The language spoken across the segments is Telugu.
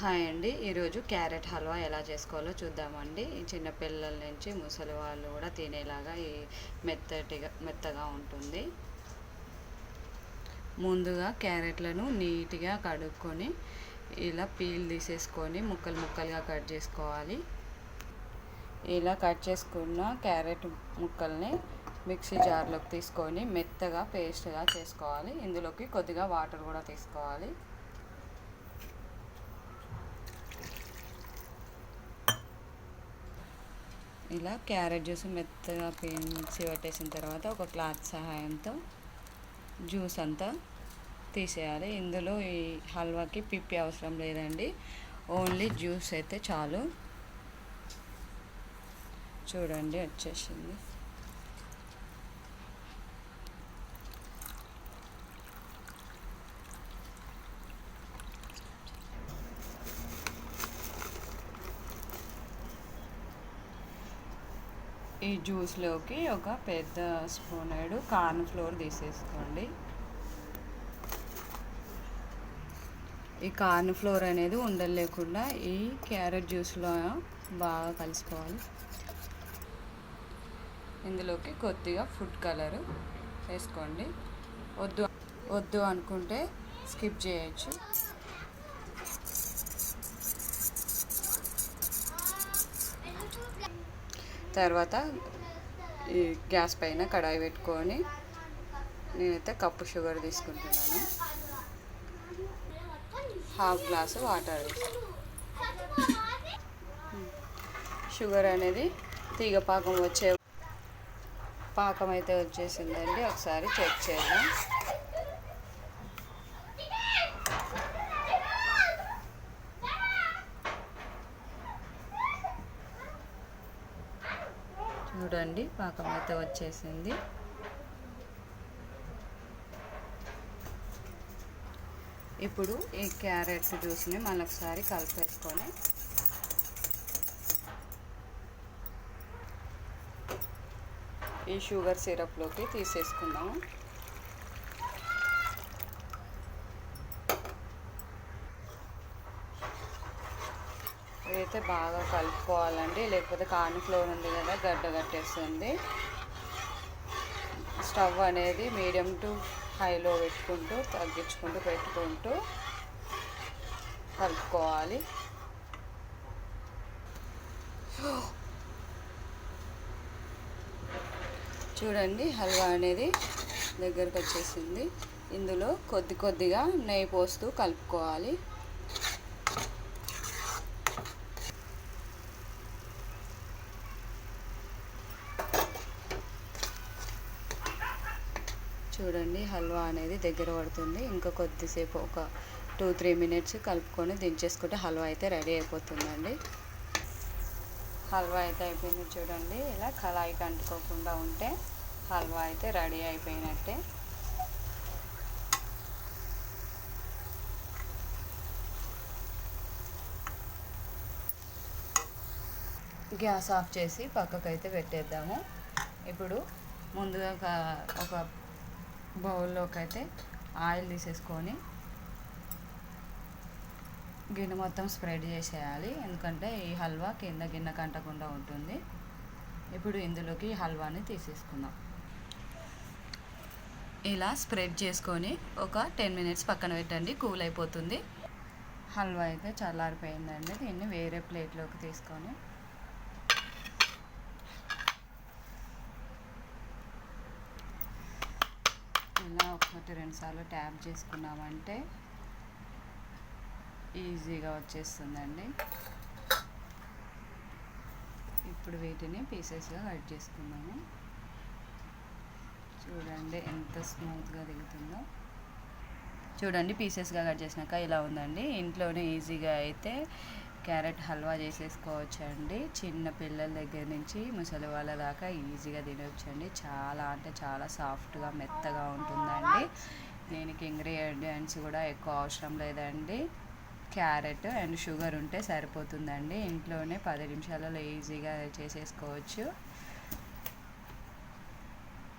హాయ్ అండి. ఈరోజు క్యారెట్ హల్వా ఎలా చేసుకోవాలో చూద్దామండి. చిన్నపిల్లల నుంచి ముసలి వాళ్ళు కూడా తినేలాగా ఈ మెత్తటిగా మెత్తగా ఉంటుంది. ముందుగా క్యారెట్లను నీట్గా కడుక్కొని ఇలా పీల్ తీసేసుకొని ముక్కలు ముక్కలుగా కట్ చేసుకోవాలి. ఇలా కట్ చేసుకున్న క్యారెట్ ముక్కల్ని మిక్సీ జార్లోకి తీసుకొని మెత్తగా పేస్ట్గా చేసుకోవాలి. ఇందులోకి కొద్దిగా వాటర్ కూడా తీసుకోవాలి. ఇలా క్యారెట్ జ్యూస్ మెత్తగా పీల్చి పట్టేసిన తర్వాత ఒక క్లాత్ సహాయంతో జ్యూస్ అంతా తీసేయాలి. ఇందులో ఈ హల్వాకి పిప్పి అవసరం లేదండి. ఓన్లీ జ్యూస్ అయితే చాలు. చూడండి వచ్చేసింది. ఈ జ్యూస్లోకి ఒక పెద్ద స్పూన్ ఏడు కార్న్ ఫ్లోర్ తీసేసుకోండి. ఈ కార్న్ ఫ్లోర్ అనేది ఉండలు లేకుండా ఈ క్యారెట్ జ్యూస్లో బాగా కలుసుకోవాలి ఇందులోకి కొద్దిగా ఫుడ్ కలర్ వేసుకోండి. వద్దు వద్దు అనుకుంటే స్కిప్ చేయొచ్చు. తర్వాత ఈ గ్యాస్ పైన కడాయి పెట్టుకొని నేనైతే కప్పు షుగర్ తీసుకుంటున్నాను. హాఫ్ గ్లాసు వాటర్ షుగర్ అనేది తీగ పాకం వచ్చే పాకం అయితే వచ్చేసిందండి. ఒకసారి చెక్ చేద్దాం. చూడండి పాకం అయితే వచ్చేసింది. ఇప్పుడు ఈ క్యారెట్ జ్యూస్ని మళ్ళొకసారి కలిపేసుకొని ఈ షుగర్ సిరప్లోకి తీసేసుకుందాము అయితే బాగా కలుపుకోవాలండి. లేకపోతే కార్న్ ఫ్లోర్ ఉంది కదా గడ్డ కట్టేస్తుంది. స్టవ్ అనేది మీడియం టు హైలో పెట్టుకుంటూ తగ్గించుకుంటూ పెట్టుకుంటూ కలుపుకోవాలి. చూడండి హల్వా అనేది దగ్గరకు వచ్చేసింది. ఇందులో కొద్ది కొద్దిగా నెయ్యి పోస్తూ కలుపుకోవాలి. చూడండి హల్వా అనేది దగ్గర పడుతుంది. ఇంకా కొద్దిసేపు ఒక టూ త్రీ మినిట్స్ కలుపుకొని దించేసుకుంటే హల్వా అయితే రెడీ అయిపోతుందండి. హల్వా అయితే అయిపోయింది చూడండి. ఇలా కళాయికి అంటుకోకుండా ఉంటే హల్వా అయితే రెడీ అయిపోయినట్టే. గ్యాస్ ఆఫ్ చేసి పక్కకైతే పెట్టేద్దాము. ఇప్పుడు ముందుగా ఒక బౌల్లోకి అయితే ఆయిల్ తీసేసుకొని గిన్నె మొత్తం స్ప్రెడ్ చేసేయాలి. ఎందుకంటే ఈ హల్వా కింద గిన్నె కంటకుండా ఉంటుంది. ఇప్పుడు ఇందులోకి హల్వాని తీసేసుకుందాం. ఇలా స్ప్రెడ్ చేసుకొని ఒక టెన్ మినిట్స్ పక్కన పెట్టండి. కూల్ అయిపోతుంది హల్వా అయితే చల్లారిపోయిందండి. దీన్ని వేరే ప్లేట్లోకి తీసుకొని ఇలా ఒకటి రెండుసార్లు ట్యాప్ చేసుకున్నామంటే ఈజీగా వచ్చేస్తుందండి. ఇప్పుడు వీటిని పీసెస్గా కట్ చేసుకున్నాము చూడండి ఎంత స్మూత్గా దిగుతుందో. చూడండి పీసెస్గా కట్ చేసినాక ఇలా ఉందండి. ఇంట్లోనే ఈజీగా అయితే క్యారెట్ హల్వా చేసేసుకోవచ్చండి. చిన్న పిల్లల దగ్గర నుంచి ముసలి వాళ్ళ దాకా ఈజీగా తినవచ్చండి చాలా అంటే చాలా సాఫ్ట్గా మెత్తగా ఉంటుందండి. దీనికి ఇంగ్రీడియంట్స్ కూడా ఎక్కువ అవసరం లేదండి. క్యారెట్ అండ్ షుగర్ ఉంటే సరిపోతుందండి. ఇంట్లోనే పది నిమిషాలలో ఈజీగా చేసేసుకోవచ్చు.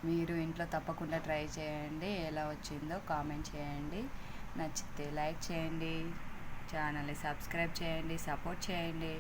మీరు ఇంట్లో తప్పకుండా ట్రై చేయండి. ఎలా వచ్చిందో కామెంట్ చేయండి. నచ్చితే లైక్ చేయండి. ఛానల్ని సబ్స్క్రైబ్ చేయండి సపోర్ట్ చేయండి.